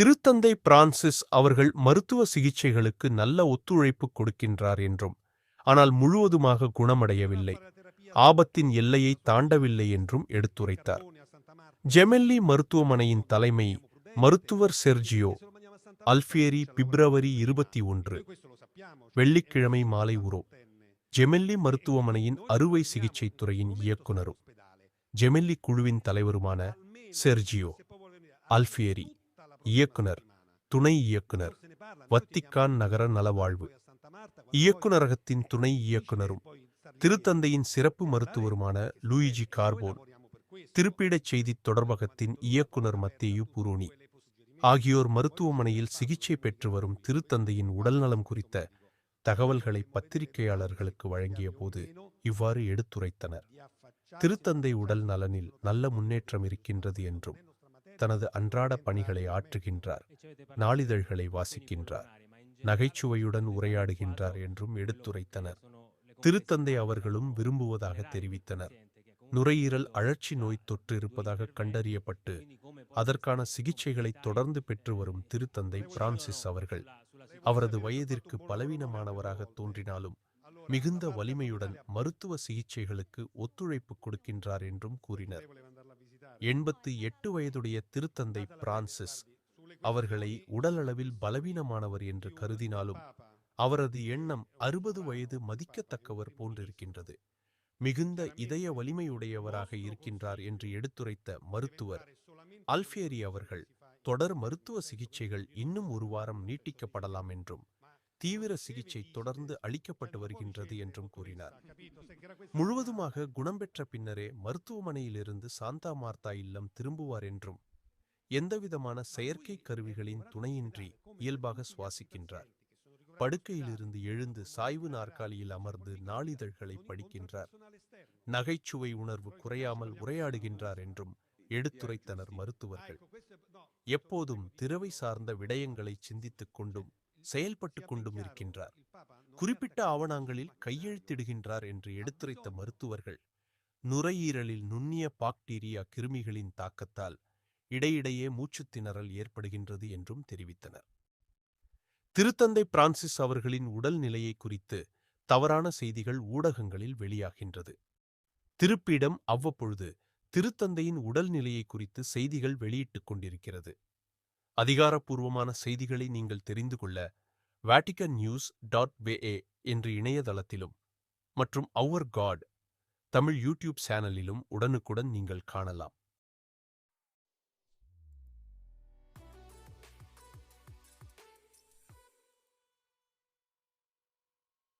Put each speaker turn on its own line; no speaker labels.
திருத்தந்தை பிரான்சிஸ் அவர்கள் மருத்துவ சிகிச்சைகளுக்கு நல்ல ஒத்துழைப்பு கொடுக்கின்றார் என்றும் ஆனால் முழுவதுமாக குணமடையவில்லை. ஆபத்தின் எல்லையை தாண்டவில்லை என்றும் எடுத்துரைத்தார். ஜெமெல்லி மருத்துவமனையின் தலைமை மருத்துவர் செர்ஜியோ அல்ஃபேரி பிப்ரவரி இருபத்தி ஒன்று வெள்ளிக்கிழமை மாலை உரோ ஜெமெல்லி மருத்துவமனையின் அறுவை சிகிச்சை துறையின் இயக்குனரும் ஜெமெல்லி குழுவின் தலைவருமான செர்ஜியோ அல்ஃபியரி இயக்குனர் துணை இயக்குனர் வத்திக்கான் நகர நலவாழ்வு. இயக்குனரகத்தின் துணை இயக்குனரும் திருத்தந்தையின் சிறப்பு மருத்துவருமான லூயிஜி கார்போன் திருப்பீடச் செய்தி தொடர்பகத்தின் இயக்குனர் மத்தேயு புரோனி ஆகியோர் மருத்துவமனையில் சிகிச்சை பெற்று வரும் திருத்தந்தையின் உடல்நலம் குறித்த தகவல்களை பத்திரிகையாளர்களுக்கு வழங்கிய போது இவ்வாறு எடுத்துரைத்தனர். திருத்தந்தை உடல் நலனில் நல்ல முன்னேற்றம் இருக்கின்றது என்றும் தனது அன்றாட பணிகளை ஆற்றுகின்றார் நாளிதழ்களை வாசிக்கின்றார் நகைச்சுவையுடன் உரையாடுகின்றார் என்றும் எடுத்துரைத்தனர். திருத்தந்தை அவர்களும் விரும்புவதாக தெரிவித்தனர். நுரையீரல் அழற்சி நோய் தொற்று இருப்பதாக கண்டறியப்பட்டு அதற்கான சிகிச்சைகளை தொடர்ந்து பெற்று வரும் திருத்தந்தை பிரான்சிஸ் அவர்கள் அவரது வயதிற்கு பலவீனமானவராக தோன்றினாலும் மிகுந்த வலிமையுடன் மருத்துவ சிகிச்சைகளுக்கு ஒத்துழைப்பு கொடுக்கின்றார் என்றும் கூறினர். எண்பத்து எட்டு வயதுடைய திருத்தந்தை பிரான்சிஸ் அவர்களை உடலளவில் பலவீனமானவர் என்று கருதினாலும் அவரது எண்ணம் அறுபது வயது மதிக்கத்தக்கவர் போன்றிருக்கின்றது மிகுந்த இதய வலிமையுடையவராக இருக்கின்றார் என்று எடுத்துரைத்த மருத்துவர் அல்ஃபேரி அவர்கள் தொடர் மருத்துவ சிகிச்சைகள் இன்னும் ஒரு வாரம் நீட்டிக்கப்படலாம் என்றும் தீவிர சிகிச்சை தொடர்ந்து அளிக்கப்பட்டு வருகின்றது என்றும் கூறினார். முழுவதுமாக குணம் பெற்ற பின்னரே மருத்துவமனையிலிருந்து சாந்தா மார்த்தா இல்லம் திரும்புவார் என்றும் எந்தவிதமான செயற்கை கருவிகளின் துணையின்றி இயல்பாக சுவாசிக்கின்றார். படுக்கையிலிருந்து எழுந்து சாய்வு நாற்காலியில் அமர்ந்து நாளிதழ்களை படிக்கின்றார். நகைச்சுவை உணர்வு குறையாமல் உரையாடுகின்றார் என்றும் எடுத்துரைத்தனர் மருத்துவர்கள். எப்போதும் திரவை சார்ந்த விடயங்களை சிந்தித்துக் கொண்டும் செயல்பட்டு கொண்டும் இருக்கின்றார். குறிப்பிட்ட ஆவணங்களில் கையெழுத்திடுகின்றார் என்று எடுத்துரைத்த மருத்துவர்கள் நுரையீரலில் நுண்ணிய பாக்டீரியா கிருமிகளின் தாக்கத்தால் இடையிடையே மூச்சுத் திணறல் ஏற்படுகின்றது என்றும் தெரிவித்தனர். திருத்தந்தை பிரான்சிஸ் அவர்களின் உடல் நிலையை குறித்து தவறான செய்திகள் ஊடகங்களில் வெளியாகின்றது. திருப்பிடம் அவ்வப்பொழுது திருத்தந்தையின் உடல் நிலையை குறித்து செய்திகள் வெளியிட்டுக் கொண்டிருக்கிறது. அதிகாரப்பூர்வமான செய்திகளை நீங்கள் தெரிந்து கொள்ள வேட்டிகன் நியூஸ் டாட் வேஏ என்ற இணையதளத்திலும் மற்றும் அவர் காட் தமிழ் யூடியூப் சேனலிலும் உடனுக்குடன் நீங்கள் காணலாம்.